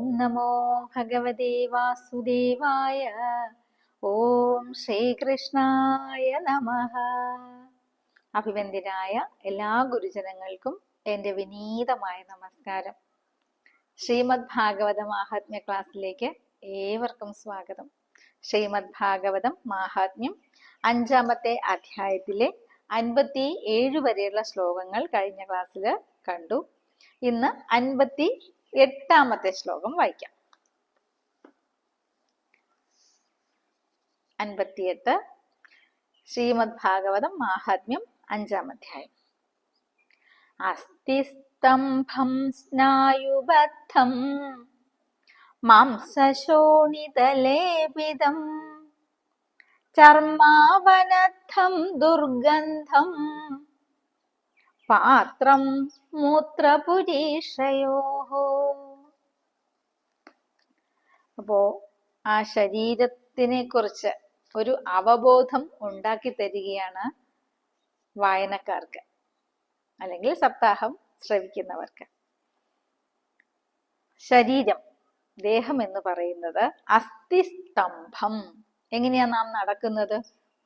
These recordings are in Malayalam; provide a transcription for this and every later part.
ഓം നമോ ഭഗവതേ വാസുദേവായ ഓം ശ്രീകൃഷ്ണായ നമ അഭിവന്ദ്യനായ എല്ലാ ഗുരുജനങ്ങൾക്കും എന്റെ വിനീതമായ നമസ്കാരം. ശ്രീമദ് ഭാഗവത മാഹാത്മ്യ ക്ലാസ്സിലേക്ക് ഏവർക്കും സ്വാഗതം. ശ്രീമദ് ഭാഗവതം മാഹാത്മ്യം അഞ്ചാമത്തെ അധ്യായത്തിലെ അൻപത്തി ഏഴ് വരെയുള്ള ശ്ലോകങ്ങൾ കഴിഞ്ഞ ക്ലാസ്സിൽ കണ്ടു. ഇന്ന് അൻപത്തി എട്ടാമത്തെ ശ്ലോകം വായിക്കാം. അൻപത്തിയെട്ട്. ശ്രീമദ് ഭാഗവതം മാഹാത്മ്യം അഞ്ചാം അധ്യായം. അസ്ഥിസ്തംഭം സ്നായുബദ്ധം മാംസശോണിതലേപിതം ചർമാവനദ്ധം ദുർഗന്ധം പാത്രം മൂത്രപുരീഷയോ അപ്പോ ആ ശരീരത്തിനെ കുറിച്ച് ഒരു അവബോധം ഉണ്ടാക്കി തരികയാണ് വായനക്കാർക്ക് അല്ലെങ്കിൽ സപ്താഹം ശ്രവിക്കുന്നവർക്ക്. ശരീരം ദേഹം എന്ന് പറയുന്നത് അസ്ഥിസ്തംഭം. എങ്ങനെയാ നാം നടക്കുന്നത്?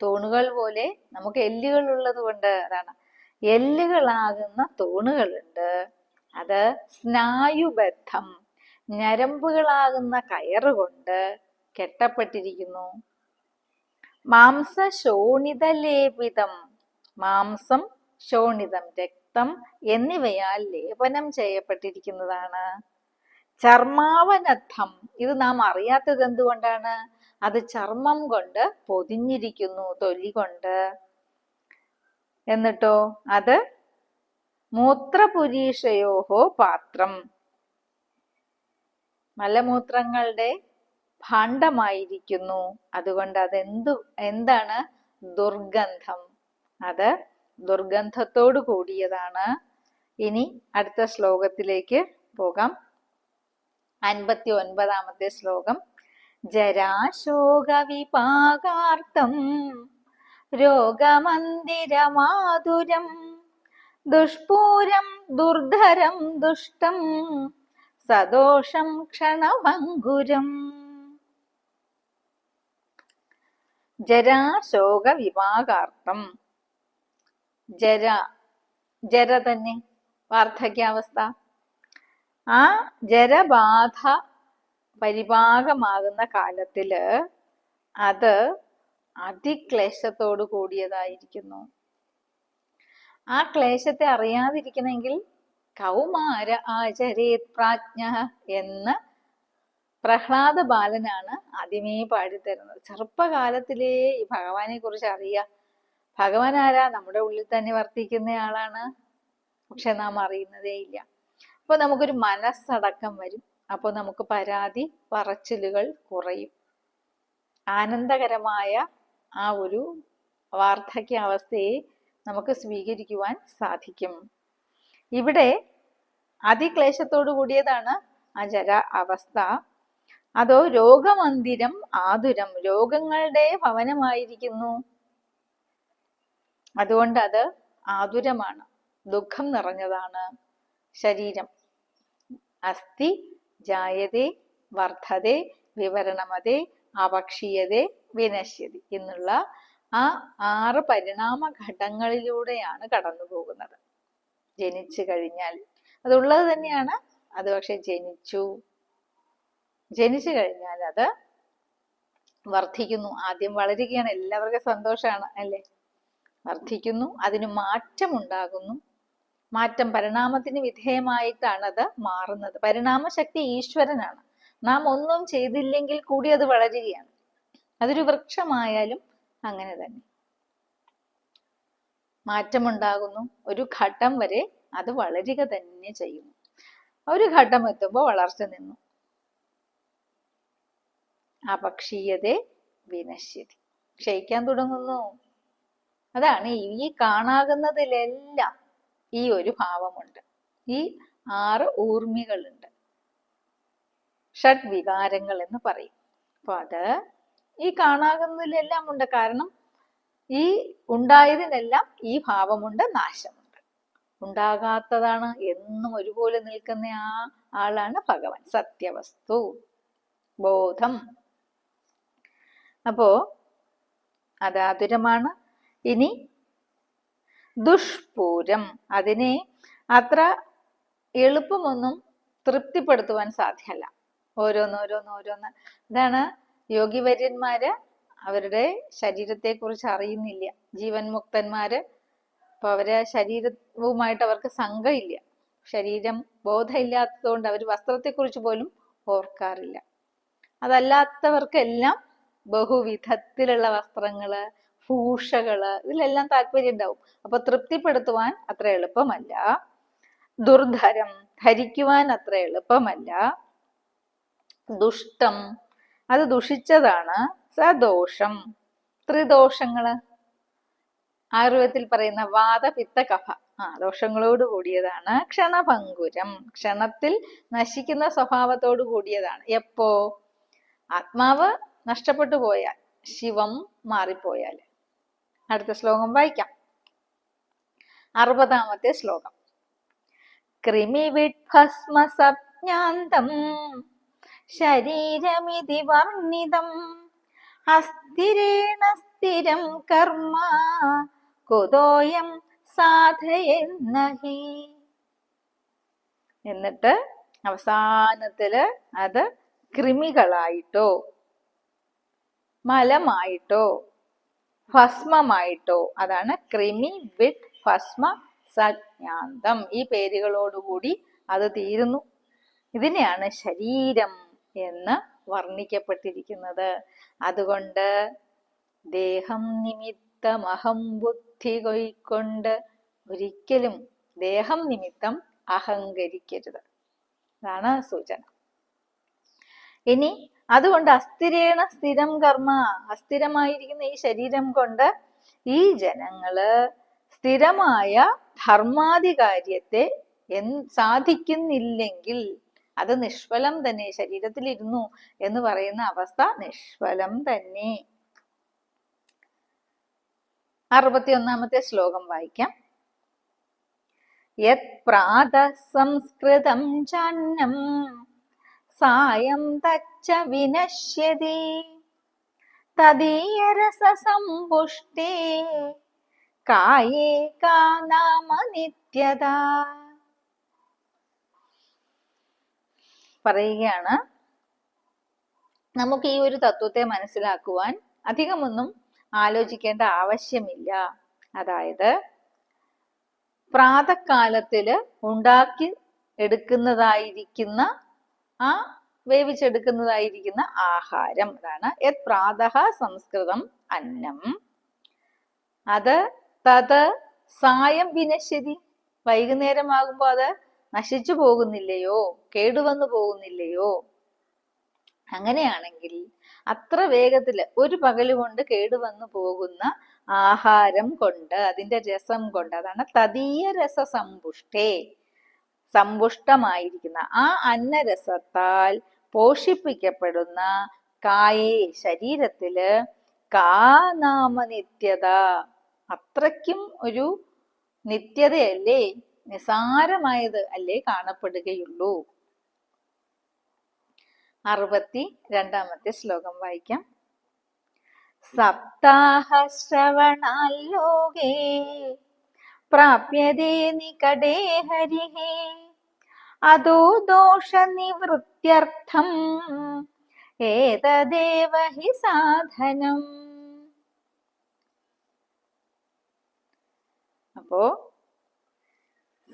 തൂണുകൾ പോലെ നമുക്ക് എല്ലുകൾ ഉള്ളത് കൊണ്ട് അതാണ്. എല്ലുകളാകുന്ന തൂണുകളുണ്ട്. അത് സ്നായുബദ്ധം ഞരമ്പുകളാകുന്ന കയറുകൊണ്ട് കെട്ടപ്പെട്ടിരിക്കുന്നു. മാംസ ശോണിതലേപിതം മാംസം ശോണിതം രക്തം എന്നിവയാൽ ലേപനം ചെയ്യപ്പെട്ടിരിക്കുന്നതാണ്. ചർമാവനദ്ധം ഇത് നാം അറിയാത്തത് എന്തുകൊണ്ടാണ്? അത് ചർമ്മം കൊണ്ട് പൊതിഞ്ഞിരിക്കുന്നു തൊലി കൊണ്ട്. എന്നിട്ടോ? അത് മൂത്രപുരീഷയോഹോ പാത്രം. മലമൂത്രങ്ങളുടെ ഭാണ്ഡമായിരിക്കുന്നു. അതുകൊണ്ട് അത് എന്തു എന്താണ്? ദുർഗന്ധം. അത് ദുർഗന്ധത്തോടു കൂടിയതാണ്. ഇനി അടുത്ത ശ്ലോകത്തിലേക്ക് പോകാം. അൻപത്തി ഒൻപതാമത്തെ ശ്ലോകം. ജരാശോകവിപാകാർത്ഥം രോഗമന്ദിരമാതുരം ദുഷ്പൂരം ദുർധരം ദുഷ്ടം സദോഷം ക്ഷണഭംഗുരം ജരാശോക വിഭാഗാർത്ഥം ജര ജര തന്നെ വാർദ്ധക്യാവസ്ഥ. ആ ജരബാധ പരിഭാഗമാകുന്ന കാലത്തിൽ അത് അതിക്ലേശത്തോടു കൂടിയതായിരിക്കുന്നു. ആ ക്ലേശത്തെ അറിയാതിരിക്കണമെങ്കിൽ കൗമാര ആചരേത് പ്രാജ്ഞ എന്ന് പ്രഹ്ലാദ ബാലനാണ് ആദ്യമേ പാടിത്തരുന്നത്. ചെറുപ്പകാലത്തിലേ ഈ ഭഗവാനെ കുറിച്ച് അറിയ. ഭഗവാൻ ആരാ? നമ്മുടെ ഉള്ളിൽ തന്നെ വർത്തിക്കുന്ന ആളാണ് പക്ഷെ നാം അറിയുന്നതേ ഇല്ല. അപ്പൊ നമുക്കൊരു മനസ്സടക്കം വരും. അപ്പോൾ നമുക്ക് പരാതി പറച്ചിലുകൾ കുറയും. ആനന്ദകരമായ ആ ഒരു വാർദ്ധക്യാവസ്ഥയെ നമുക്ക് സ്വീകരിക്കുവാൻ സാധിക്കും. ഇവിടെ അതിക്ലേശത്തോടു കൂടിയതാണ് ആ ജര അവസ്ഥ. അതോ രോഗമന്ദിരം ആതുരം രോഗങ്ങളുടെ ഭവനമായിരിക്കുന്നു. അതുകൊണ്ട് അത് ആതുരമാണ് ദുഃഖം നിറഞ്ഞതാണ് ശരീരം. അസ്ഥി ജായതേ വർദ്ധതേ വിവരണമതേ അപക്ഷീയതേ വിനശ്യതി എന്നുള്ള ആ ആറ് പരിണാമ ഘട്ടങ്ങളിലൂടെയാണ് കടന്നു പോകുന്നത് ജനിച്ചു കഴിഞ്ഞാൽ. അതുള്ളത് തന്നെയാണ്. അത് പക്ഷെ ജനിച്ചു. ജനിച്ചു കഴിഞ്ഞാൽ അത് വർദ്ധിക്കുന്നു. ആദ്യം വളരുകയാണ്. എല്ലാവർക്കും സന്തോഷമാണ് അല്ലേ? വർദ്ധിക്കുന്നു. അതിന് മാറ്റമുണ്ടാകുന്നു. മാറ്റം പരിണാമത്തിന് വിധേയമായിട്ടാണ് അത് മാറുന്നത്. പരിണാമശക്തി ഈശ്വരനാണ്. നാം ഒന്നും ചെയ്തില്ലെങ്കിൽ കൂടി അത് വളരുകയാണ്. അതൊരു വൃക്ഷമായാലും അങ്ങനെ തന്നെ. മാറ്റമുണ്ടാകുന്നു. ഒരു ഘട്ടം വരെ അത് വളരുക തന്നെ ചെയ്യുന്നു. ഒരു ഘട്ടം എത്തുമ്പോൾ വളർച്ച നിന്നു. അപക്ഷീയതേ വിനശ്യതി. ക്ഷയിക്കാൻ തുടങ്ങുന്നു. അതാണ് ഈ കാണാകുന്നതിലെല്ലാം ഈ ഒരു ഭാവമുണ്ട്. ഈ ആറ് ഊർമികളുണ്ട്. ഷഡ് വികാരങ്ങൾ എന്ന് പറയും. അപ്പൊ അത് ഈ കാണാകുന്നതിലെല്ലാം ഉണ്ട്. കാരണം ഈ ഉണ്ടായതിനെല്ലാം ഈ ഭാവമുണ്ട് നാശമുണ്ട്. ഉണ്ടാകാത്തതാണ് എന്നും ഒരുപോലെ നിൽക്കുന്ന ആ ആളാണ് ഭഗവാൻ. സത്യവസ്തു ബോധം. അപ്പോ അത് ഇനി ദുഷ്പൂരം. അതിനെ അത്ര എളുപ്പമൊന്നും തൃപ്തിപ്പെടുത്തുവാൻ സാധ്യമല്ല. ഓരോന്ന് ഓരോന്ന് ഓരോന്ന് ഇതാണ് യോഗിവര്യന്മാര് അവരുടെ ശരീരത്തെക്കുറിച്ച് അറിയുന്നില്ല. ജീവൻ മുക്തന്മാര് അപ്പൊ അവരെ ശരീരവുമായിട്ട് അവർക്ക് സംഘമില്ല. ശരീരം ബോധമില്ലാത്തതുകൊണ്ട് അവർ വസ്ത്രത്തെക്കുറിച്ച് പോലും ഓർക്കാറില്ല. അതല്ലാത്തവർക്കെല്ലാം ബഹുവിധത്തിലുള്ള വസ്ത്രങ്ങൾ ഭൂഷകൾ ഇതിലെല്ലാം താല്പര്യം ഉണ്ടാവും അപ്പൊ തൃപ്തിപ്പെടുത്തുവാൻ അത്ര എളുപ്പമല്ല. ദുർധരം ധരിക്കുവാൻ അത്ര എളുപ്പമല്ല. ദുഷ്ടം അത് ദുഷിച്ചതാണ്. സദോഷം. ത്രിദോഷങ്ങൾ. ആയുർവേദത്തിൽ പറയുന്ന വാദപിത്ത കഫ ആ ദോഷങ്ങളോട് കൂടിയതാണ് ക്ഷണഭങ്കുരം. ക്ഷണത്തിൽ നശിക്കുന്ന സ്വഭാവത്തോട് കൂടിയതാണ്. എപ്പോ? ആത്മാവ് നഷ്ടപ്പെട്ടു പോയാൽ ശിവം മാറിപ്പോയാൽ. അടുത്ത ശ്ലോകം വായിക്കാം. അറുപതാമത്തെ ശ്ലോകം. സജ്ഞാന്തം ശരീരമിതി വർണിതം. അസ്ഥിരേണ സ്ഥിരം കർമ്മ. കുതോയം സാധയെന്നഹി. എന്നിട്ട് അവസാനത്തിൽ അത് കൃമികളായിട്ടോ മലമായിട്ടോ ഭസ്മമായിട്ടോ അതാണ് ക്രിമി വിത്ത് ഭസ്മ സജ്ഞാന്തം. ഈ പേരുകളോടുകൂടി അത് തീരുന്നു. ഇതിനെയാണ് ശരീരം എന്ന് വർണിക്കപ്പെട്ടിരിക്കുന്നത്. അതുകൊണ്ട് ദേഹം നിമിത്തമഹം ബുദ്ധി കൊയ്ക്കൊണ്ട് ഒരിക്കലും ദേഹം നിമിത്തം അഹങ്കരിക്കരുത്. അതാണ് സൂചന. ഇനി അതുകൊണ്ട് അസ്ഥിരേണ സ്ഥിരം കർമ്മ അസ്ഥിരമായിരിക്കുന്ന ഈ ശരീരം കൊണ്ട് ഈ ജനങ്ങൾ സ്ഥിരമായ ധർമാധികാര്യത്തെ സാധിക്കുന്നില്ലെങ്കിൽ അത് നിഷ്ഫലം തന്നെ ശരീരത്തിലിരുന്നു എന്ന് പറയുന്ന അവസ്ഥ നിഷ്ഫലം തന്നെ. അറുപത്തി ഒന്നാമത്തെ ശ്ലോകം വായിക്കാം. യത് പ്രാത സംസ്കൃതം ചാന്നം സായം തച്ച വിനശ്യതി തദീയരസസമ്പുഷ്ടേ കായേ കാ നാമ നിത്യത പറയുകയാണ്. നമുക്ക് ഈ ഒരു തത്വത്തെ മനസ്സിലാക്കുവാൻ അധികമൊന്നും ആലോചിക്കേണ്ട ആവശ്യമില്ല. അതായത് പ്രാതക്കാലത്തിൽ ഉണ്ടാക്കി എടുക്കുന്നതായിരിക്കുന്ന ആ വേവിച്ചെടുക്കുന്നതായിരിക്കുന്ന ആഹാരം അതാണ്. യത് പ്രാതഃ സംസ്കൃതം അന്നം. അത് തത് സായം വിനശ്യതി. വൈകുന്നേരമാകുമ്പോൾ അത് നശിച്ചു പോകുന്നില്ലയോ? കേടുവന്നു പോകുന്നില്ലയോ? അങ്ങനെയാണെങ്കിൽ അത്ര വേഗത്തിൽ ഒരു പകലുകൊണ്ട് കേടുവന്നു പോകുന്ന ആഹാരം കൊണ്ട് അതിന്റെ രസം കൊണ്ട് അതാണ് തദീയ രസ സമ്പുഷ്ടേ സമ്പുഷ്ടമായിരിക്കുന്ന ആ അന്നരസത്താൽ പോഷിപ്പിക്കപ്പെടുന്ന കായെ ശരീരത്തിൽ കാനാമനിത്യത. അത്രയ്ക്കും ഒരു നിത്യതയല്ലേ? നിസാരമായത് അല്ലേ കാണപ്പെടുകയുള്ളൂ. അറുപത്തി രണ്ടാമത്തെ ശ്ലോകം വായിക്കാം. സപ്താഹ ശ്രവണാലോകേ പ്രാപ്യതേ നികടേ ഹരിഹേ അതോ ദോഷ നിവൃത്യർത്ഥം ഏതദേവ ഹി സാധനം? അപ്പോ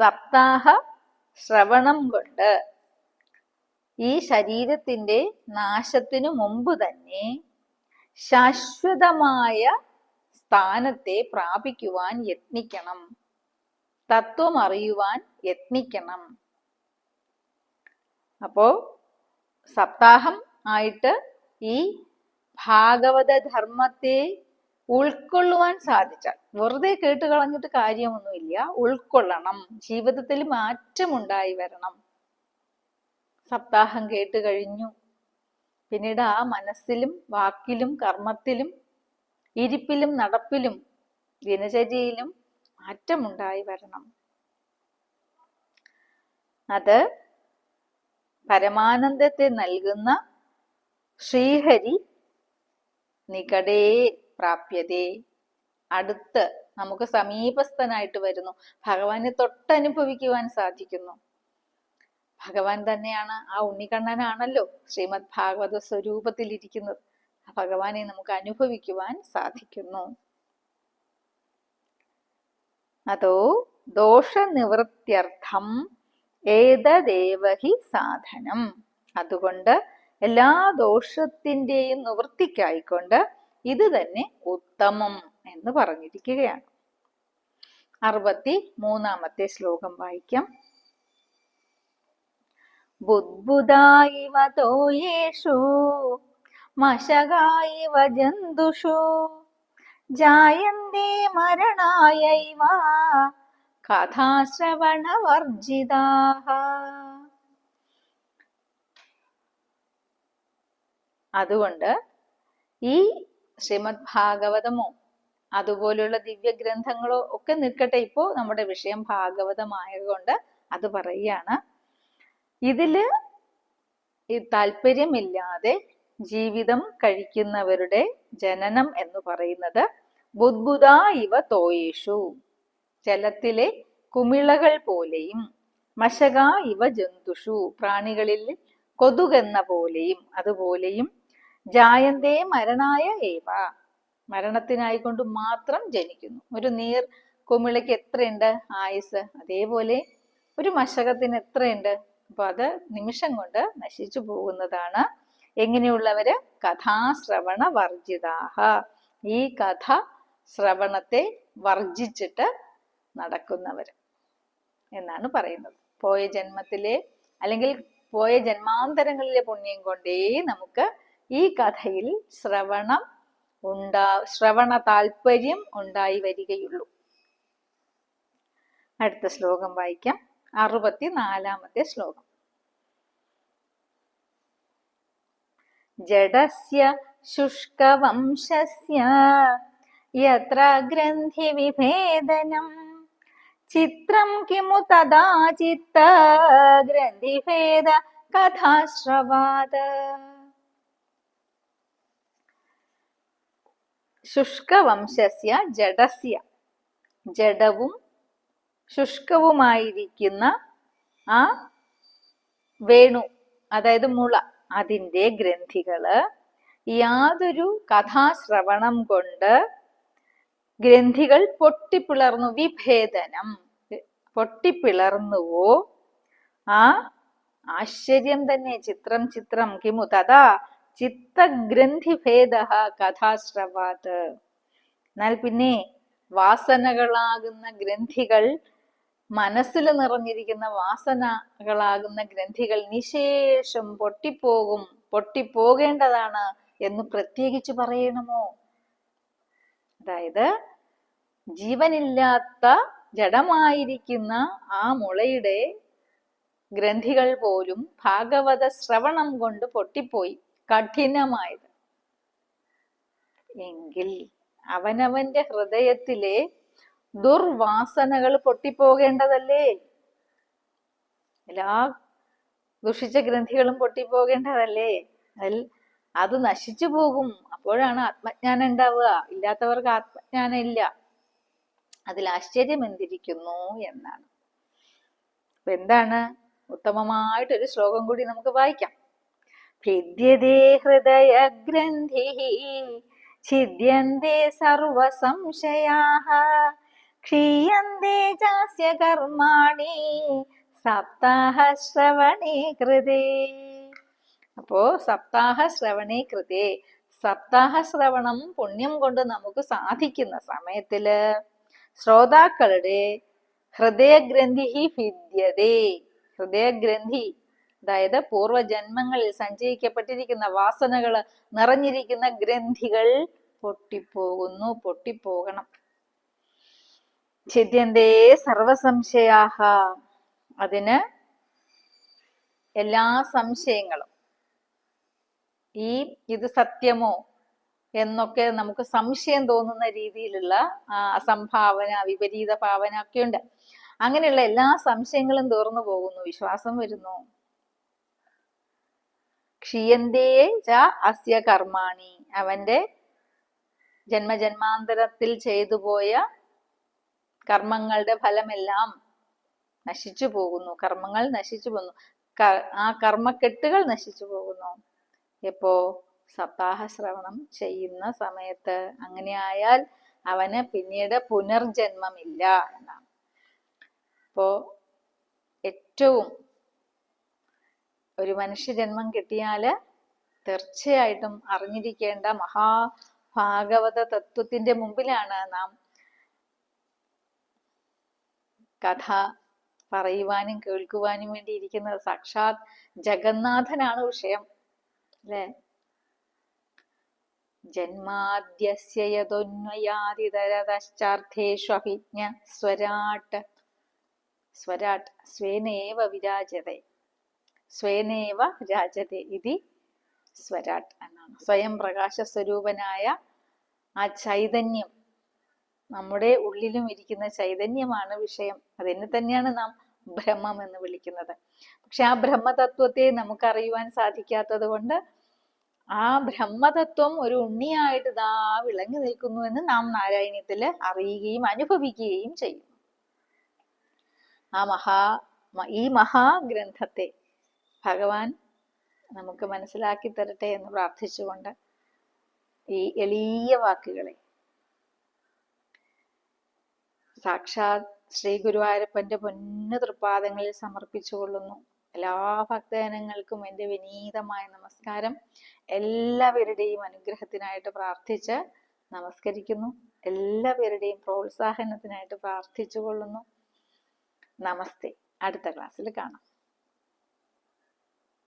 സപ്താഹ ശ്രവണം കൊണ്ട് ഈ ശരീരത്തിന്റെ നാശത്തിനു മുമ്പ് തന്നെ ശാശ്വതമായ സ്ഥാനത്തെ പ്രാപിക്കുവാൻ യത്നിക്കണം. തത്വം അറിയുവാൻ യത്നിക്കണം. അപ്പോ സപ്താഹം ആയിട്ട് ഈ ഭാഗവത ധർമ്മത്തെ ഉൾക്കൊള്ളുവാൻ സാധിച്ചാൽ. വെറുതെ കേട്ട് കളഞ്ഞിട്ട് കാര്യമൊന്നുമില്ല. ഉൾക്കൊള്ളണം. ജീവിതത്തിൽ മാറ്റമുണ്ടായി വരണം. സപ്താഹം കേട്ട് കഴിഞ്ഞു. പിന്നീട് ആ മനസ്സിലും വാക്കിലും കർമ്മത്തിലും ഇരിപ്പിലും നടപ്പിലും ദിനചര്യയിലും മാറ്റമുണ്ടായി വരണം. അത് പരമാനന്ദത്തെ നൽകുന്ന ശ്രീഹരി നികടേ പ്രാപ്യതേ. അടുത്ത് നമുക്ക് സമീപസ്ഥനായിട്ട് വരുന്നു. ഭഗവാനെ തൊട്ടനുഭവിക്കുവാൻ സാധിക്കുന്നു. ഭഗവാൻ തന്നെയാണ് ആ ഉണ്ണിക്കണ്ണനാണല്ലോ ശ്രീമദ് ഭാഗവത സ്വരൂപത്തിൽ ആ ഭഗവാനെ നമുക്ക് അനുഭവിക്കുവാൻ സാധിക്കുന്നു. അതോ ദോഷനിവൃത്യർത്ഥം ഏതദേവഹി സാധനം. അതുകൊണ്ട് എല്ലാ ദോഷത്തിന്റെയും നിവൃത്തിക്കായിക്കൊണ്ട് ഇത് തന്നെ ഉത്തമം എന്ന് പറഞ്ഞിരിക്കുകയാണ്. അറുപത്തി മൂന്നാമത്തെ ശ്ലോകം വായിക്കാം. ബുദ്ബുദായിവ തോയേഷു മശകായിവ ജന്തുഷു ജായന്തേ മരണായൈവ കഥാശ്രവണവർജിതാഹ. അതുകൊണ്ട് ഈ ശ്രീമദ് ഭാഗവതമോ അതുപോലുള്ള ദിവ്യഗ്രന്ഥങ്ങളോ ഒക്കെ നിൽക്കട്ടെ. ഇപ്പോ നമ്മുടെ വിഷയം ഭാഗവതമായതുകൊണ്ട് അത് പറയുകയാണ്. ഇതിൽ ഈ താല്പര്യമില്ലാതെ ജീവിതം കഴിക്കുന്നവരുടെ ജനനം എന്ന് പറയുന്നത് ബുദ്ബുദ ഇവ തോയേഷു. ജലത്തിലെ കുമിളകൾ പോലെയും മശക ഇവ ജന്തുഷു. പ്രാണികളിൽ കൊതുകെന്ന പോലെയും അതുപോലെയും ജായന്തേ മരണായ ഏവ. മരണത്തിനായിക്കൊണ്ട് മാത്രം ജനിക്കുന്നു. ഒരു നീർ കുമിളയ്ക്ക് എത്രയുണ്ട്? ആയുസ് അതേപോലെ ഒരു മശകത്തിന് എത്രയുണ്ട്? അപ്പൊ അത് നിമിഷം കൊണ്ട് നശിച്ചു പോകുന്നതാണ്. എങ്ങനെയുള്ളവര്? കഥാശ്രവണ വർജിതാഹ. ഈ കഥ ശ്രവണത്തെ വർജിച്ചിട്ട് നടക്കുന്നവര് എന്നാണ് പറയുന്നത്. പോയ ജന്മത്തിലെ അല്ലെങ്കിൽ പോയ ജന്മാന്തരങ്ങളിലെ പുണ്യം കൊണ്ടേ നമുക്ക് ഈ കഥയിൽ ശ്രവണം ഉണ്ടാ ശ്രവണ താല്പര്യം ഉണ്ടായി വരികയുള്ളൂ. അടുത്ത ശ്ലോകം വായിക്കാം. അറുപത്തി നാലാമത്തെ ശ്ലോകം. ജഡസ്യ ശുഷ്കവംശസ്യ യത്ര ഗ്രന്ഥി വിഭേദനം. ചിത്രം കിമു തദാചിത്ത ഗ്രന്ഥിഭേദ കഥാശ്രവാദ. ശുഷ്കവംശസ്യ ജഡസ്യ. ജഡവും ശുഷ്കവുമായിരിക്കുന്ന ആ വേണു അതായത് മുള അതിന്റെ ഗ്രന്ഥികൾ യാതൊരു കഥാശ്രവണം കൊണ്ട് ഗ്രന്ഥികൾ പൊട്ടിപ്പിളർന്നു വിഭേദനം പൊട്ടിപ്പിളർന്നുവോ? ആ ആശ്ചര്യം തന്നെ ചിത്രം ചിത്രം കിമു തഥാ ചിത്തഗ്രന്ഥിഭേദ കഥാശ്രവാത്. എന്നാൽ പിന്നെ വാസനകളാകുന്ന ഗ്രന്ഥികൾ മനസ്സിൽ നിറഞ്ഞിരിക്കുന്ന വാസനകളാകുന്ന ഗ്രന്ഥികൾ നിശേഷം പൊട്ടിപ്പോകും. പൊട്ടിപ്പോകേണ്ടതാണ് എന്ന് പ്രത്യേകിച്ച് പറയണമോ? അതായത് ജീവനില്ലാത്ത ജഡമായിരിക്കുന്ന ആ മുളയുടെ ഗ്രന്ഥികൾ പോലും ഭാഗവത ശ്രവണം കൊണ്ട് പൊട്ടിപ്പോയി. കഠിനമായത്. എങ്കിൽ അവനവന്റെ ഹൃദയത്തിലെ ദുർവാസനകൾ പൊട്ടിപ്പോകേണ്ടതല്ലേ? എല്ലാ ദുഷിച്ച ഗ്രന്ഥികളും പൊട്ടിപ്പോകേണ്ടതല്ലേ? അതിൽ അത് നശിച്ചു പോകും. അപ്പോഴാണ് ആത്മജ്ഞാനം ഉണ്ടാവുക. ഇല്ലാത്തവർക്ക് ആത്മജ്ഞാനം ഇല്ല. അതിൽ ആശ്ചര്യം എന്തിരിക്കുന്നു എന്നാണ്. അപ്പൊ എന്താണ്? ഉത്തമമായിട്ടൊരു ശ്ലോകം കൂടി നമുക്ക് വായിക്കാം. ഭിദ്യതേ ഹൃദയ ഗ്രന്ഥി ഛിദ്യന്തേ സർവസംശയാഃ ക്ഷീയന്തേ ചാസ്യ കർമാണി സപ്താഹ ശ്രവണേ കൃതേ. അപ്പോ സപ്താഹ ശ്രവണേ കൃതേ. സപ്താഹ ശ്രവണം പുണ്യം കൊണ്ട് നമുക്ക് സാധിക്കുന്ന സമയത്തിൽ ശ്രോതാക്കളുടെ ഹൃദയഗ്രന്ഥി ഭിദ്യതേ. ഹൃദയഗ്രന്ഥി അതായത് പൂർവജന്മങ്ങളിൽ സഞ്ചയിക്കപ്പെട്ടിരിക്കുന്ന വാസനകൾ നിറഞ്ഞിരിക്കുന്ന ഗ്രന്ഥികൾ പൊട്ടിപ്പോകുന്നു പൊട്ടിപ്പോകണം. ചിദ്യന്തേ സർവസംശയാഹ അതിന് എല്ലാ സംശയങ്ങളും. ഈ ഇത് സത്യമോ എന്നൊക്കെ നമുക്ക് സംശയം തോന്നുന്ന രീതിയിലുള്ള അസംഭാവന വിപരീത ഭാവന ഒക്കെ ഉണ്ട്. അങ്ങനെയുള്ള എല്ലാ സംശയങ്ങളും തീർന്നു പോകുന്നു. വിശ്വാസം വരുന്നു. ക്ഷീയന്തേ ച അസ്യ കർമാണി. അവന്റെ ജന്മജന്മാന്തരത്തിൽ ചെയ്തു പോയ കർമ്മങ്ങളുടെ ഫലമെല്ലാം നശിച്ചു പോകുന്നു. കർമ്മങ്ങൾ നശിച്ചു പോകുന്നു. ആ കർമ്മക്കെട്ടുകൾ നശിച്ചു പോകുന്നു. എപ്പോ? സപ്താഹ ശ്രവണം ചെയ്യുന്ന സമയത്ത്. അങ്ങനെയായാൽ അവന് പിന്നീട് പുനർജന്മമില്ല എന്നാണ്. അപ്പോ ഏറ്റവും ഒരു മനുഷ്യജന്മം കിട്ടിയാൽ തീർച്ചയായിട്ടും അറിഞ്ഞിരിക്കേണ്ട മഹാഭാഗവത തത്വത്തിന്റെ മുമ്പിലാണ് നാം കഥ പറയുവാനും കേൾക്കുവാനും വേണ്ടി ഇരിക്കുന്നത്. സാക്ഷാത് ജഗന്നാഥനാണ് വിഷയം അല്ലേ? ജന്മാദ്യസ്യ യതൊന്വയാതിതരതശ്ചാർത്ഥേഷു അഭിജ്ഞ സ്വരാട്ട് സ്വരാട്ട് സ്വേനേവ വിരാജത്തെ സ്വേനേവ രാജത്തെ ഇതി സ്വരാട്ട് എന്നാണ്. സ്വയം പ്രകാശ സ്വരൂപനായ ആ ചൈതന്യം നമ്മുടെ ഉള്ളിലും ഇരിക്കുന്ന ചൈതന്യമാണ് വിഷയം. അതിനെ തന്നെയാണ് നാം ബ്രഹ്മം എന്ന് വിളിക്കുന്നത്. പക്ഷെ ആ ബ്രഹ്മതത്വത്തെ നമുക്ക് അറിയുവാൻ സാധിക്കാത്തത് കൊണ്ട് ആ ബ്രഹ്മതത്വം ഒരു ഉണ്ണിയായിട്ട് ദാ വിളങ്ങി നിൽക്കുന്നു എന്ന് നാം നാരായണീയത്തിൽ അറിയുകയും അനുഭവിക്കുകയും ചെയ്യും ആ മഹാ ഈ മഹാഗ്രന്ഥത്തെ ഭഗവാൻ നമുക്ക് മനസ്സിലാക്കി തരട്ടെ എന്ന് പ്രാർത്ഥിച്ചുകൊണ്ട് ഈ എളിയ വാക്കുകളെ സാക്ഷാത് ശ്രീ ഗുരുവായൂരപ്പന്റെ പൊന്ന തൃപ്പാദങ്ങളിൽ സമർപ്പിച്ചു കൊള്ളുന്നു എല്ലാ ഭക്തജനങ്ങൾക്കും എന്റെ വിനീതമായ നമസ്കാരം. എല്ലാവരുടെയും അനുഗ്രഹത്തിനായിട്ട് പ്രാർത്ഥിച്ച് നമസ്കരിക്കുന്നു. എല്ലാവരുടെയും പ്രോത്സാഹനത്തിനായിട്ട് പ്രാർത്ഥിച്ചു കൊള്ളുന്നു നമസ്തേ. അടുത്ത ക്ലാസ്സിൽ കാണാം.